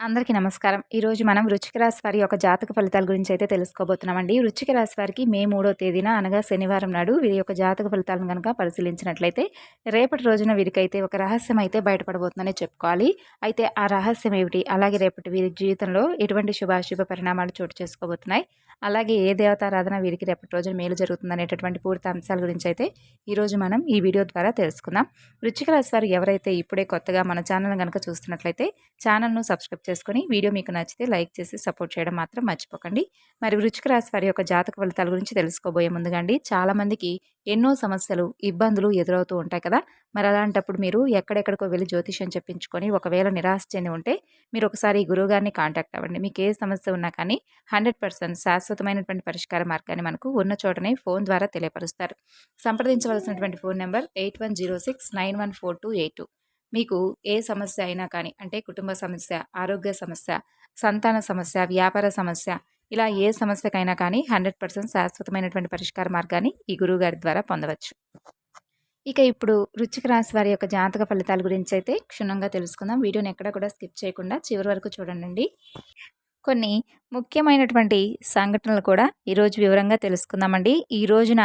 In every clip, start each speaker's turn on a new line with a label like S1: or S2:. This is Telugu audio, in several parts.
S1: అందరికీ నమస్కారం. ఈరోజు మనం వృశ్చిక రాశి వారి యొక్క జాతక ఫలితాల గురించి అయితే తెలుసుకోబోతున్నామండి. వృశ్చిక రాశి వారికి మే మూడో తేదీన అనగా శనివారం నాడు వీరి యొక్క జాతక ఫలితాలను కనుక పరిశీలించినట్లయితే రేపటి రోజున వీరికైతే ఒక రహస్యం అయితే బయటపడబోతుందనే చెప్పుకోవాలి. అయితే ఆ రహస్యం ఏమిటి? అలాగే రేపటి వీరి జీవితంలో ఎటువంటి శుభాశుభ పరిణామాలు చోటు చేసుకోబోతున్నాయి? అలాగే ఏ దేవతారాధన వీరికి రేపటి రోజున మేలు జరుగుతుందనేటటువంటి పూర్తి అంశాల గురించి అయితే ఈరోజు మనం ఈ వీడియో ద్వారా తెలుసుకుందాం. వృశ్చిక రాశి వారు ఎవరైతే ఇప్పుడే కొత్తగా మన ఛానల్ కనుక చూస్తున్నట్లయితే ఛానల్ను సబ్స్క్రైబ్ చేసుకొని వీడియో మీకు నచ్చితే లైక్ చేసి సపోర్ట్ చేయడం మాత్రం మర్చిపోకండి. మరి వృచ్చిక రాశి వారి యొక్క జాతక ఫలితాల గురించి తెలుసుకోబోయే ముందుగా అండి చాలామందికి ఎన్నో సమస్యలు ఇబ్బందులు ఎదురవుతూ ఉంటాయి కదా. మరి అలాంటప్పుడు మీరు ఎక్కడెక్కడికో వెళ్ళి జ్యోతిష్యం చెప్పించుకొని ఒకవేళ నిరాశ చెంది ఉంటే మీరు ఒకసారి గురువుగారిని కాంటాక్ట్ అవ్వండి. మీకు ఏ సమస్య ఉన్నా కానీ హండ్రెడ్ పర్సెంట్ శాశ్వతమైనటువంటి పరిష్కార మార్గాన్ని మనకు ఉన్న చోటనే ఫోన్ ద్వారా తెలియపరుస్తారు. సంప్రదించవలసినటువంటి phone number eight one zero six nine one four two eight. Two మీకు ఏ సమస్య అయినా కానీ అంటే కుటుంబ సమస్య ఆరోగ్య సమస్య సంతాన సమస్య వ్యాపార సమస్య ఇలా ఏ సమస్యకైనా కానీ హండ్రెడ్ పర్సెంట్ శాశ్వతమైనటువంటి పరిష్కార మార్గాన్ని ఈ గురువు గారి ద్వారా పొందవచ్చు. ఇక ఇప్పుడు రుచిక రాశి వారి యొక్క జాతక ఫలితాల గురించి అయితే క్షుణ్ణంగా తెలుసుకుందాం. వీడియోని ఎక్కడ కూడా స్కిప్ చేయకుండా చివరి వరకు చూడండి కొన్ని ముఖ్యమైనటువంటి సంఘటనలు కూడా ఈరోజు వివరంగా తెలుసుకుందామండి. ఈ రోజున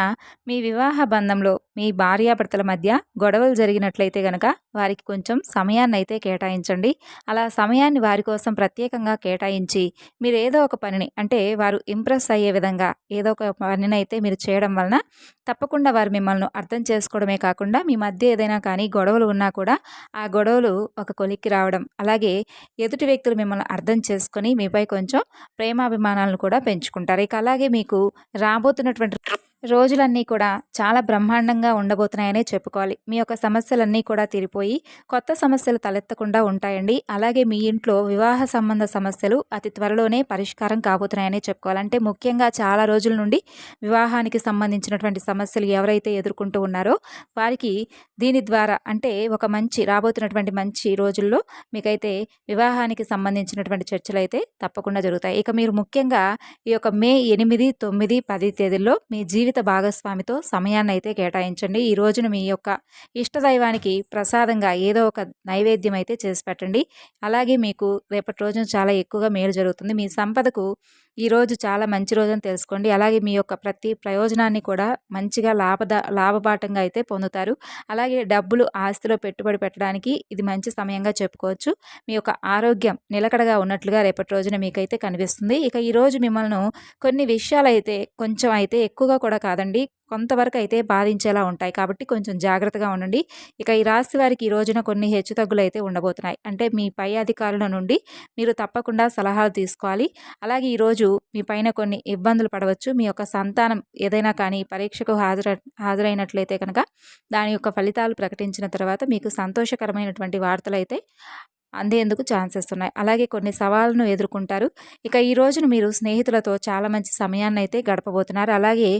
S1: మీ వివాహ బంధంలో మీ భార్యాభర్తల మధ్య గొడవలు జరిగినట్లయితే గనక వారికి కొంచెం సమయాన్ని అయితే కేటాయించండి. అలా సమయాన్ని వారి కోసం ప్రత్యేకంగా కేటాయించి మీరు ఏదో ఒక పనిని అంటే వారు ఇంప్రెస్ అయ్యే విధంగా ఏదో ఒక పనిని అయితే మీరు చేయడం వలన తప్పకుండా వారు మిమ్మల్ని అర్థం చేసుకోవడమే కాకుండా మీ మధ్య ఏదైనా కానీ గొడవలు ఉన్నా కూడా ఆ గొడవలు ఒక కొలిక్కి రావడం అలాగే ఎదుటి వ్యక్తులు మిమ్మల్ని అర్థం చేసుకొని మీపై కొంచెం ప్రేమాభిమానాలను కూడా పెంచుకుంటారు. ఇక అలాగే మీకు రాబోతున్నటువంటి రోజులన్నీ కూడా చాలా బ్రహ్మాండంగా ఉండబోతున్నాయనే చెప్పుకోవాలి. మీ యొక్క సమస్యలన్నీ కూడా తీరిపోయి కొత్త సమస్యలు తలెత్తకుండా ఉంటాయండి. అలాగే మీ ఇంట్లో వివాహ సంబంధ సమస్యలు అతి త్వరలోనే పరిష్కారం కాబోతున్నాయనే చెప్పుకోవాలి. అంటే ముఖ్యంగా చాలా రోజుల నుండి వివాహానికి సంబంధించినటువంటి సమస్యలు ఎవరైతే ఎదుర్కొంటూ ఉన్నారో వారికి దీని ద్వారా అంటే ఒక మంచి రాబోతున్నటువంటి మంచి రోజుల్లో మీకైతే వివాహానికి సంబంధించినటువంటి చర్చలు అయితే తప్పకుండా జరుగుతాయి. ఇక మీరు ముఖ్యంగా ఈ యొక్క మే ఎనిమిది తొమ్మిది పది తేదీల్లో మీ జీవిత జీవిత భాగస్వామితో సమయాన్ని అయితే కేటాయించండి. ఈ రోజున మీ యొక్క ఇష్టదైవానికి ప్రసాదంగా ఏదో ఒక నైవేద్యం అయితే చేసి పెట్టండి. అలాగే మీకు రేపటి రోజున చాలా ఎక్కువగా మేలు జరుగుతుంది. మీ సంపదకు ఈరోజు చాలా మంచి రోజు అని తెలుసుకోండి. అలాగే మీ యొక్క ప్రతి ప్రయోజనాన్ని కూడా మంచిగా లాభద లాభపాఠంగా అయితే పొందుతారు. అలాగే డబ్బులు ఆస్తిలో పెట్టుబడి పెట్టడానికి ఇది మంచి సమయంగా చెప్పుకోవచ్చు. మీ యొక్క ఆరోగ్యం నిలకడగా ఉన్నట్లుగా రేపటి రోజున మీకైతే కనిపిస్తుంది. ఇక ఈరోజు మిమ్మల్ని కొన్ని విషయాలు అయితే కొంచెం అయితే ఎక్కువగా కూడా కాదండి కొంతవరకు అయితే బాధించేలా ఉంటాయి. కాబట్టి కొంచెం జాగ్రత్తగా ఉండండి. ఇక ఈ రాశి వారికి ఈ రోజున కొన్ని హెచ్చుతగ్గులు అయితే ఉండబోతున్నాయి. అంటే మీ పై అధికారుల నుండి మీరు తప్పకుండా సలహాలు తీసుకోవాలి. అలాగే ఈరోజు మీ పైన కొన్ని ఇబ్బందులు పడవచ్చు. మీ యొక్క సంతానం ఏదైనా కానీ పరీక్షకు హాజర హాజరైనట్లయితే కనుక దాని యొక్క ఫలితాలు ప్రకటించిన తర్వాత మీకు సంతోషకరమైనటువంటి వార్తలు అయితే అందేందుకు ఛాన్సెస్ ఉన్నాయి అలాగే కొన్ని సవాళ్ళను ఎదుర్కొంటారు. ఇక ఈ రోజున మీరు స్నేహితులతో చాలా మంచి సమయాన్ని అయితే గడపబోతున్నారు. అలాగే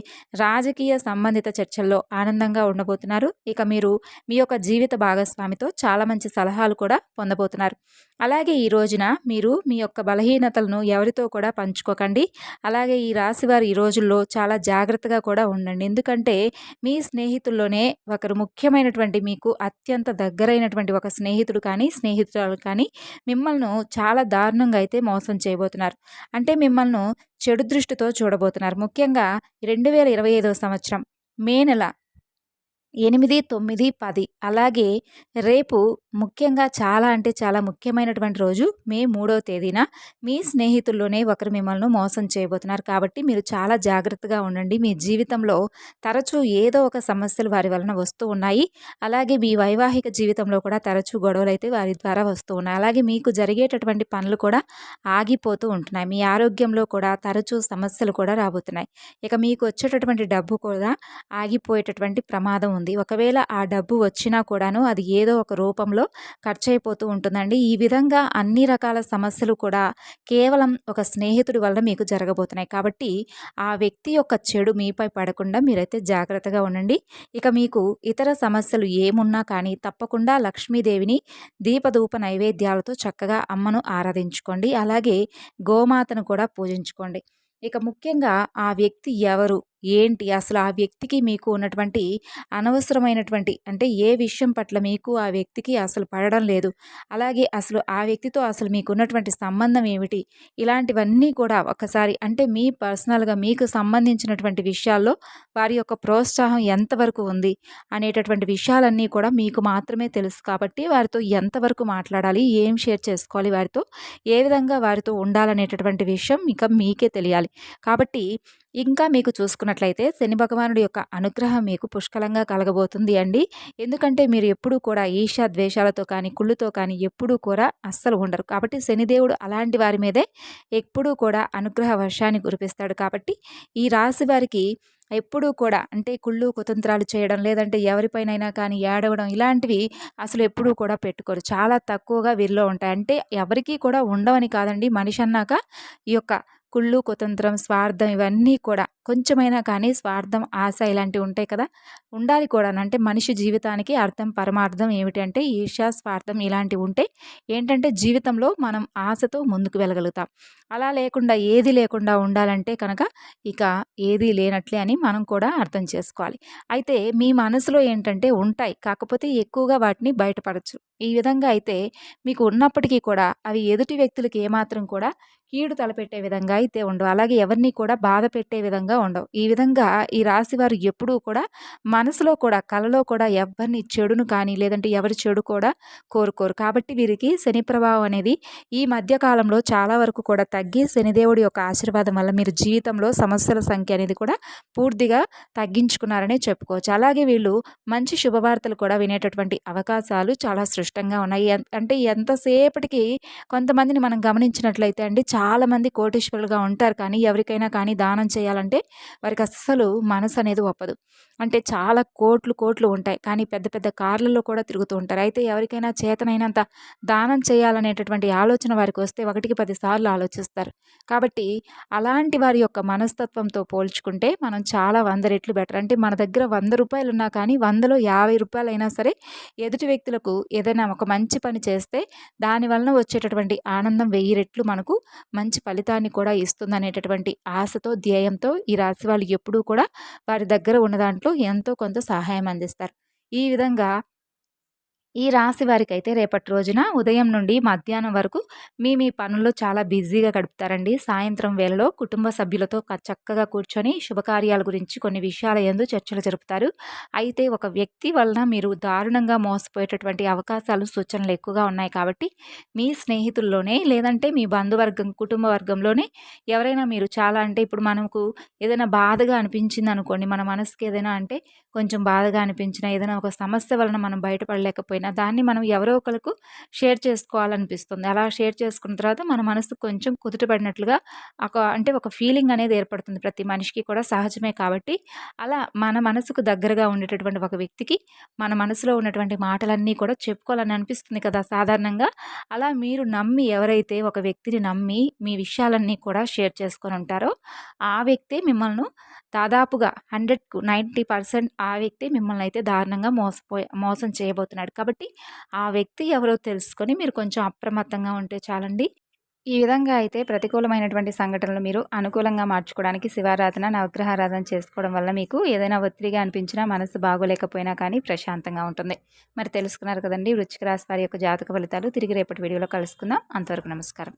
S1: రాజకీయ సంబంధిత చర్చల్లో ఆనందంగా ఉండబోతున్నారు. ఇక మీరు మీ యొక్క జీవిత భాగస్వామితో చాలా మంచి సలహాలు కూడా పొందబోతున్నారు. అలాగే ఈ రోజున మీరు మీ యొక్క బలహీనతలను ఎవరితో కూడా పంచుకోకండి. అలాగే ఈ రాశివారు ఈ రోజుల్లో చాలా జాగ్రత్తగా కూడా ఉండండి. ఎందుకంటే మీ స్నేహితుల్లోనే ఒకరు ముఖ్యమైనటువంటి మీకు అత్యంత దగ్గరైనటువంటి ఒక స్నేహితుడు కానీ స్నేహితురాలు కానీ మిమ్మల్ని చాలా దారుణంగా అయితే మోసం చేయబోతున్నారు. అంటే మిమ్మల్ని చెడు దృష్టితో చూడబోతున్నారు. ముఖ్యంగా రెండు వేల ఇరవై ఐదవ సంవత్సరం మే నెల ఎనిమిది తొమ్మిది పది. అలాగే రేపు ముఖ్యంగా చాలా అంటే చాలా ముఖ్యమైనటువంటి రోజు మే మూడవ తేదీన. మీ స్నేహితుల్లోనే ఒకరు మిమ్మల్ని మోసం చేయబోతున్నారు కాబట్టి మీరు చాలా జాగ్రత్తగా ఉండండి. మీ జీవితంలో తరచూ ఏదో ఒక సమస్యలు వారి వలన వస్తూ ఉన్నాయి. అలాగే మీ వైవాహిక జీవితంలో కూడా తరచూ గొడవలు అయితే వారి ద్వారా వస్తూ ఉన్నాయి. అలాగే మీకు జరిగేటటువంటి పనులు కూడా ఆగిపోతూ ఉంటున్నాయి. మీ ఆరోగ్యంలో కూడా తరచూ సమస్యలు కూడా రాబోతున్నాయి. ఇక మీకు వచ్చేటటువంటి డబ్బు కూడా ఆగిపోయేటటువంటి ప్రమాదం ఉంది ఉంది. ఒకవేళ ఆ డబ్బు వచ్చినా కూడాను అది ఏదో ఒక రూపంలో ఖర్చు అయిపోతూ ఉంటుందండి. ఈ విధంగా అన్ని రకాల సమస్యలు కూడా కేవలం ఒక స్నేహితుడి వల్ల మీకు జరగబోతున్నాయి. కాబట్టి ఆ వ్యక్తి యొక్క చెడు మీపై పడకుండా మీరైతే జాగ్రత్తగా ఉండండి. ఇక మీకు ఇతర సమస్యలు ఏమున్నా కానీ తప్పకుండా లక్ష్మీదేవిని దీపధూప నైవేద్యాలతో చక్కగా అమ్మను ఆరాధించుకోండి. అలాగే గోమాతను కూడా పూజించుకోండి. ఇక ముఖ్యంగా ఆ వ్యక్తి ఎవరు? ఏంటి? అసలు ఆ వ్యక్తికి మీకు ఉన్నటువంటి అనవసరమైనటువంటి అంటే ఏ విషయం పట్ల మీకు ఆ వ్యక్తికి అసలు పడడం లేదు? అలాగే అసలు ఆ వ్యక్తితో అసలు మీకు ఉన్నటువంటి సంబంధం ఏమిటి? ఇలాంటివన్నీ కూడా ఒకసారి అంటే మీ పర్సనల్గా మీకు సంబంధించినటువంటి విషయాల్లో వారి యొక్క ప్రోత్సాహం ఎంతవరకు ఉంది? అనేటటువంటి విషయాలన్నీ కూడా మీకు మాత్రమే తెలుసు కాబట్టి వారితో ఎంతవరకు మాట్లాడాలి? ఏం షేర్ చేసుకోవాలి వారితో? ఏ విధంగా వారితో ఉండాలనేటటువంటి విషయం ఇక మీకే తెలియాలి. కాబట్టి ఇంకా మీకు చూసుకున్నట్లయితే శని భగవానుడి యొక్క అనుగ్రహం మీకు పుష్కలంగా కలగబోతుంది అండి. ఎందుకంటే మీరు ఎప్పుడూ కూడా ఈషా ద్వేషాలతో కానీ కుళ్ళుతో కానీ ఎప్పుడూ కూడా అస్సలు ఉండరు. కాబట్టి శనిదేవుడు అలాంటి వారి మీదే ఎప్పుడూ కూడా అనుగ్రహ వర్షాన్ని కురిపిస్తాడు. కాబట్టి ఈ రాశి వారికి ఎప్పుడూ కూడా అంటే కుళ్ళు కుతంత్రాలు చేయడం లేదంటే ఎవరిపైనైనా కానీ ఏడవడం ఇలాంటివి అసలు ఎప్పుడూ కూడా పెట్టుకోరు. చాలా తక్కువగా వీరిలో ఉంటాయి. అంటే ఎవరికీ కూడా ఉండవని కాదండి. మనిషి అన్నాక ఈ యొక్క కుళ్ళు కుతంత్రం స్వార్థం ఇవన్నీ కూడా కొంచెమైనా కానీ స్వార్థం ఆశ ఇలాంటివి ఉంటాయి కదా. ఉండాలి కూడా అంటే మనిషి జీవితానికి అర్థం పరమార్థం ఏమిటంటే ఈర్ష స్వార్థం ఇలాంటివి ఉంటే ఏంటంటే జీవితంలో మనం ఆశతో ముందుకు వెళ్ళగలుగుతాం. అలా లేకుండా ఏది లేకుండా ఉండాలంటే కనుక ఇక ఏది లేనట్లే అని మనం కూడా అర్థం చేసుకోవాలి. అయితే మీ మనసులో ఏంటంటే ఉంటాయి. కాకపోతే ఎక్కువగా వాటిని బయటపడచ్చు. ఈ విధంగా అయితే మీకు ఉన్నప్పటికీ కూడా అవి ఎదుటి వ్యక్తులకి ఏమాత్రం కూడా కీడు తలపెట్టే విధంగా అయితే ఉండవు. అలాగే ఎవరిని కూడా బాధ పెట్టే విధంగా ఉండవు. ఈ విధంగా ఈ రాశి వారు ఎప్పుడూ కూడా మనసులో కూడా కలలో కూడా ఎవరిని చెడును కానీ లేదంటే ఎవరి చెడు కూడా కోరుకోరు. కాబట్టి వీరికి శని ప్రభావం అనేది ఈ మధ్యకాలంలో చాలా వరకు కూడా తగ్గి శనిదేవుడి యొక్క ఆశీర్వాదం వల్ల మీరు జీవితంలో సమస్యల సంఖ్య అనేది కూడా పూర్తిగా తగ్గించుకున్నారనే చెప్పుకోవచ్చు. అలాగే వీళ్ళు మంచి శుభవార్తలు కూడా వినేటటువంటి అవకాశాలు చాలా సృష్టంగా ఉన్నాయి. అంటే ఎంతసేపటికి కొంతమందిని మనం గమనించినట్లయితే అండి చాలామంది కోటీశ్వరులుగా ఉంటారు కానీ ఎవరికైనా కానీ దానం చేయాలంటే వారికి అస్సలు మనసు అనేది ఒప్పదు. అంటే చాలా కోట్లు కోట్లు ఉంటాయి. కానీ పెద్ద పెద్ద కార్లలో కూడా తిరుగుతూ ఉంటారు. అయితే ఎవరికైనా చేతనైనంత దానం చేయాలనేటటువంటి ఆలోచన వారికి వస్తే ఒకటికి పదిసార్లు ఆలోచిస్తారు. కాబట్టి అలాంటి వారి యొక్క మనస్తత్వంతో పోల్చుకుంటే మనం చాలా వంద రెట్లు బెటర్. అంటే మన దగ్గర వంద రూపాయలు ఉన్నా కానీ వందలో యాభై రూపాయలు అయినా సరే ఎదుటి వ్యక్తులకు ఏదైనా ఒక మంచి పని చేస్తే దాని వలన వచ్చేటటువంటి ఆనందం వెయ్యి రెట్లు మనకు మంచి ఫలితాన్ని కూడా ఇస్తుందనేటటువంటి ఆశతో ధ్యేయంతో ఈ రాశి వాళ్ళు ఎప్పుడూ కూడా వారి దగ్గర ఉన్న దాంట్లో ఎంతో కొంత సహాయం అందిస్తారు. ఈ విధంగా ఈ రాశి వారికి అయితే రేపటి రోజున ఉదయం నుండి మధ్యాహ్నం వరకు మీ మీ పనుల్లో చాలా బిజీగా గడుపుతారండి. సాయంత్రం వేళలో కుటుంబ సభ్యులతో చక్కగా కూర్చొని శుభకార్యాల గురించి కొన్ని విషయాల ఎందు చర్చలు జరుపుతారు. అయితే ఒక వ్యక్తి వలన మీరు దారుణంగా మోసపోయేటటువంటి అవకాశాలు సూచనలు ఎక్కువగా ఉన్నాయి కాబట్టి మీ స్నేహితుల్లోనే లేదంటే మీ బంధువర్గం కుటుంబ వర్గంలోనే ఎవరైనా మీరు చాలా అంటే ఇప్పుడు మనకు ఏదైనా బాధగా అనిపించింది అనుకోండి మన మనసుకి ఏదైనా అంటే కొంచెం బాధగా అనిపించిన ఏదైనా ఒక సమస్య వలన మనం బయటపడలేకపోయినా ఏదైనా దాన్ని మనం ఎవరో ఒకరికి షేర్ చేసుకోవాలనిపిస్తుంది. అలా షేర్ చేసుకున్న తర్వాత మన మనసు కొంచెం కుదుటపడినట్లుగా ఒక అంటే ఒక ఫీలింగ్ అనేది ఏర్పడుతుంది ప్రతి మనిషికి కూడా సహజమే కాబట్టి. అలా మన మనసుకు దగ్గరగా ఉండేటటువంటి ఒక వ్యక్తికి మన మనసులో ఉన్నటువంటి మాటలన్నీ కూడా చెప్పుకోవాలని అనిపిస్తుంది కదా సాధారణంగా. అలా మీరు నమ్మి ఎవరైతే ఒక వ్యక్తిని నమ్మి మీ విషయాలన్నీ కూడా షేర్ చేసుకొని ఉంటారో ఆ వ్యక్తి మిమ్మల్ని దాదాపుగా హండ్రెడ్కు నైంటీ పర్సెంట్ ఆ వ్యక్తి మిమ్మల్ని అయితే దారుణంగా మోసపోయి మోసం చేయబోతున్నాడు. కాబట్టి కాబట్టి ఆ వ్యక్తి ఎవరో తెలుసుకొని మీరు కొంచెం అప్రమత్తంగా ఉంటే చాలండి. ఈ విధంగా అయితే ప్రతికూలమైనటువంటి సంఘటనలు మీరు అనుకూలంగా మార్చుకోవడానికి శివారాధన నవగ్రహారాధన చేసుకోవడం వల్ల మీకు ఏదైనా ఒత్తిడిగా అనిపించినా మనసు బాగోలేకపోయినా కానీ ప్రశాంతంగా ఉంటుంది. మరి తెలుసుకున్నారు కదండి వృచ్చిక రాశి వారి యొక్క జాతక ఫలితాలు. తిరిగి రేపటి వీడియోలో కలుసుకుందాం. అంతవరకు నమస్కారం.